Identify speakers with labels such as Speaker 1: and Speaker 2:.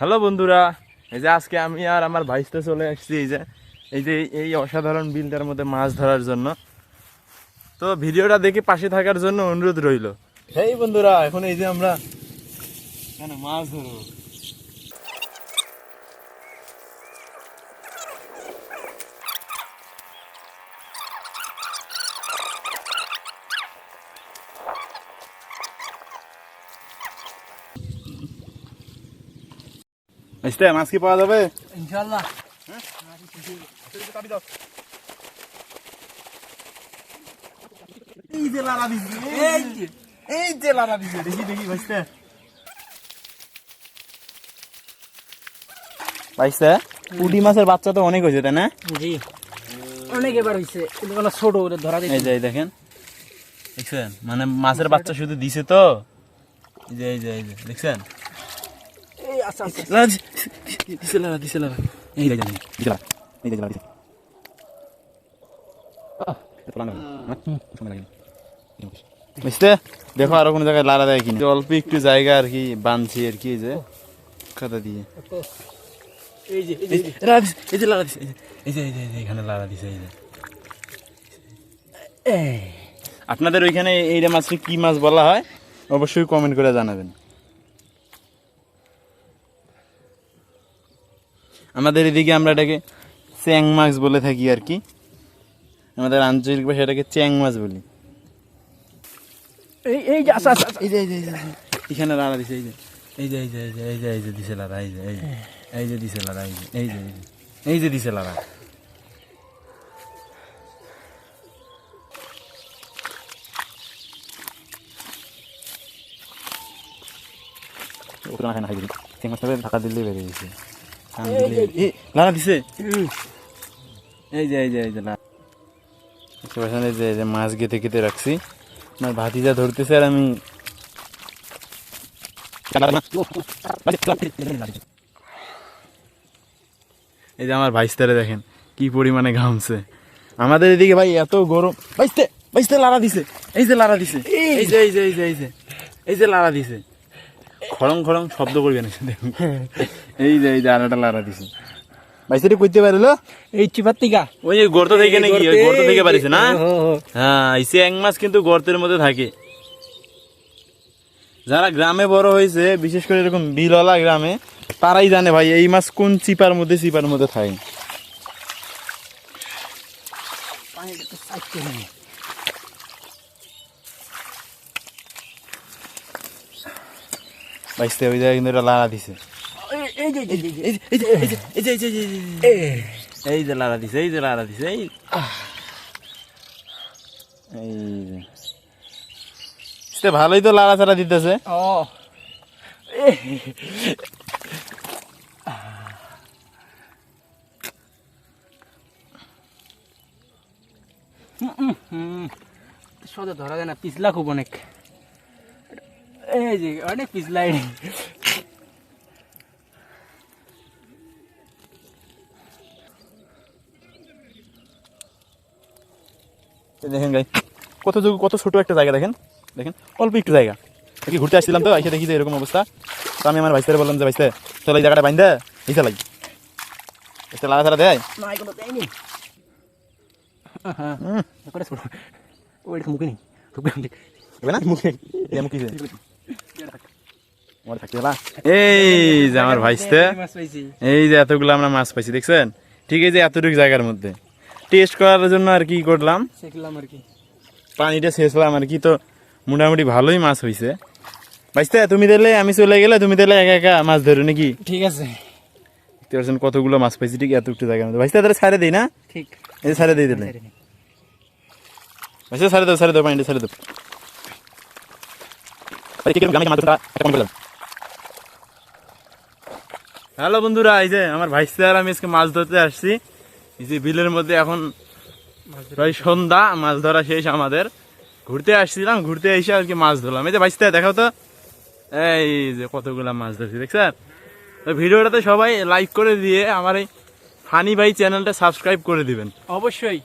Speaker 1: Hello বন্ধুরা, এই যে আজকে আমি আর আমার ভাইসটা চলে আসছি, এই যে এই যে এই অসাধারণ বিলটার মধ্যে মাছ ধরার জন্য। তো ভিডিওটা দেখে পাশে থাকার জন্য অনুরোধ রইল। এই বন্ধুরা, এখন এই যে আমরা মাছ ধরবো।
Speaker 2: আসতে মাছ কি পাওয়া যাবে
Speaker 3: ইনশাল্লাহ
Speaker 2: এই যে লারা দিছে
Speaker 3: এই যে
Speaker 2: এই যে লারা দিছে দেখি দেখি ভাইস্তে ভাইস্তে পুঁটি মাছের বাচ্চা তো অনেক হয়েছে তাই না
Speaker 3: জি অনেক এবার হয়েছে কিন্তু কোনো ছোট করে ধরা
Speaker 2: এই যে দেখেন দেখছেন মানে মাছের বাচ্চা শুধু দিছে তো এই যে এই যে এই যে দেখছেন
Speaker 3: আচ্ছা আচ্ছা।
Speaker 2: দিছে, দিছে এই দিছে এই দিছে। বুঝতে? দেখো আরও কোন জায়গায় লারা দেয় কিনা। অল্প একটু জায়গা আর কি বানছি আর কি যে। খাতা দিয়ে।
Speaker 3: এই যে এই যে,
Speaker 2: এই দিছে, এই যে এই যে। এই যে এই যে এখানে লারা দিছে এই যে। আপনাদের ওইখানে এইটা মাছকে কি মাছ বলা হয়? অবশ্যই কমেন্ট করে জানাবেন। আমাদের এদিকে আমরা এটাকে চ্যাং মাছ বলে থাকি আর কি আমাদের আঞ্চলিক ভাষা এটাকে চ্যাং মাছ বলি
Speaker 3: এই এই যে আচ্ছা আচ্ছা আচ্ছা।
Speaker 2: এই যে এই যে এই যে, এই যে, এখানে লাড়া দিছে এই যে এই যে এই যে এই যে এই যে দিছে লাড়া এই যে এই যে দিছে লাড়া এই যে এই যে এই যে দিছে লাড়া ওখানে খাই দিই চিং মাছটা ঢাকা দিলেই বেরিয়ে গেছে এই, দিছে? এই যে এই যে এই যে লাড়া এই যে এই যে মাছ গেতে গেতে রাখছি আমার ভাতিজা ধরতেছে আর আমি এই যে আমার ভাইস্তারে দেখেন কি পরিমাণে ঘামছে। আমাদের এদিকে ভাই এত গরম ভাইস্তে ভাইস্তে লারা দিছে। এই যে লারা দিছে। এই। যে এই যে এই যে এই যে। এই যে লারা দিছে। খড়ং খড়ং শব্দ করবে না দেখুন। এই যে এই যে একটা লারা দিছে। কইতে পারল?
Speaker 3: এই চিপার
Speaker 2: ওই যে গর্ত থেকে নাকি? ওই গর্ত থেকে পারিছে না?
Speaker 3: হো, হো।
Speaker 2: হ্যাঁ। এই এক মাছ কিন্তু গর্তের মধ্যে থাকে। যারা গ্রামে বড় হয়েছে বিশেষ করে এরকম বিলওয়ালা গ্রামে তারাই জানে ভাই এই মাছ কোন চিপার মধ্যে চিপার মধ্যে থাকে
Speaker 3: পানিটা তো সাইড করে নে।
Speaker 2: বাইসতে ওই জায়গায় কিন্তু এটা লাড়া দিছে
Speaker 3: এই- এই যে এই যে,
Speaker 2: লাড়া দিছে এই যে লাড়া দিছে এই এই ভালোই তো লাড়া ছাড়া দিতেছে
Speaker 3: ও এই। হুম, হুম, হুম। ধরা যায় না পিছলা খুব অনেক এই যে অনেক পিছলা এই।
Speaker 2: এই দেখেন গাই কত কত ছোট একটা জায়গা দেখেন। দেখেন অল্প একটু জায়গা। কি ঘুরতে আসছিলাম তো এসে দেখি যে এরকম অবস্থা। তো আমি আমার ভাইস্তারে বললাম যে ভাইস্তে চলো এই জায়গাটা বাইন্দা এইসা লাগি। এটা লাগা ছাড়া দেয়।
Speaker 3: হ্যাঁ ওই মুখে নেই। না।
Speaker 2: মুখে মুখে। এই যে আমার ভাইস্তে
Speaker 3: এই
Speaker 2: যে এতগুলো আমরা মাছ পাইছি দেখছেন? ঠিক আছে এতটুকু জায়গার মধ্যে। টেস্ট করার জন্য আর কি করলাম?
Speaker 3: আর কি।
Speaker 2: পানিটা শেষলাম আর কি তো মোটামুটি ভালোই মাছ হয়েছে ভাইস্তে তুমি দিলে আমি চলে গেলে তুমি দিলে একা একা মাছ ধরো নাকি?
Speaker 3: ঠিক আছে।
Speaker 2: দেখতে পাচ্ছেন কতগুলো মাছ পাইছি ঠিক এত জায়গার মধ্যে। ভাইস্তে তাহলে ছাড়ে দিই না?
Speaker 3: ঠিক।
Speaker 2: এই ছাড়ে দিয়ে দিলে ভাইস্তে ছাড়ে দাও ছাড়ে দাও পানিটা ছাড়ে দাও। হ্যালো বন্ধুরা এই যে আমার ভাইস্তে আর আমি আজকে মাছ ধরতে আসছি। এই যে বিলের মধ্যে এখন প্রায় সন্ধ্যা মাছ ধরা শেষ আমাদের। ঘুরতে আসছিলাম ঘুরতে এসে আর কি মাছ ধরলাম। এই যে ভাইস্তে দেখাও তো। এই যে কতগুলা মাছ ধরছি দেখছেন? তো ভিডিওটাতে সবাই লাইক করে দিয়ে আমার এই ফানি ভাই চ্যানেলটা সাবস্ক্রাইব করে দিবেন।
Speaker 3: অবশ্যই।